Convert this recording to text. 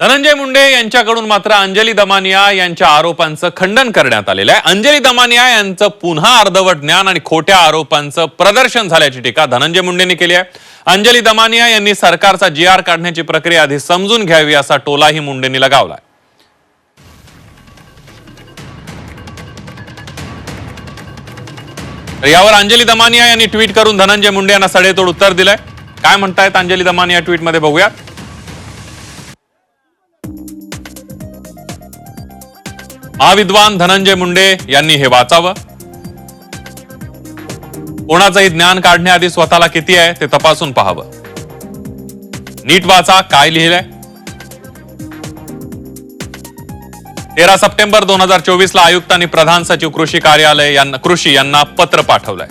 धनंजय मुंडे यांच्याकडून मात्र अंजली दमानिया यांच्या आरोपांचं खंडन करण्यात आलेलं आहे. अंजली दमानिया यांचं पुन्हा अर्धवट ज्ञान आणि खोट्या आरोपांचं प्रदर्शन झाल्याची टीका धनंजय मुंडेंनी केली आहे. अंजली दमानिया यांनी सरकारचा जी आर काढण्याची प्रक्रिया आधी समजून घ्यावी असा टोलाही मुंडेंनी लगावलाय. यावर अंजली दमानिया यांनी ट्विट करून धनंजय मुंडे यांना सडेतोड उत्तर दिलंय. काय म्हणतायत अंजली दमानिया ट्विटमध्ये बघूयात महाविद्वान धनंजय मुंडे यांनी हे वाचावं. कोणाचंही ज्ञान काढण्याआधी स्वतःला किती आहे ते तपासून पाहावं. नीट वाचा काय लिहिलंय? तेरा सप्टेंबर दोन हजार चोवीस ला आयुक्त आणि प्रधान सचिव कृषी कार्यालय यांना कृषी यांना पत्र पाठवलंय.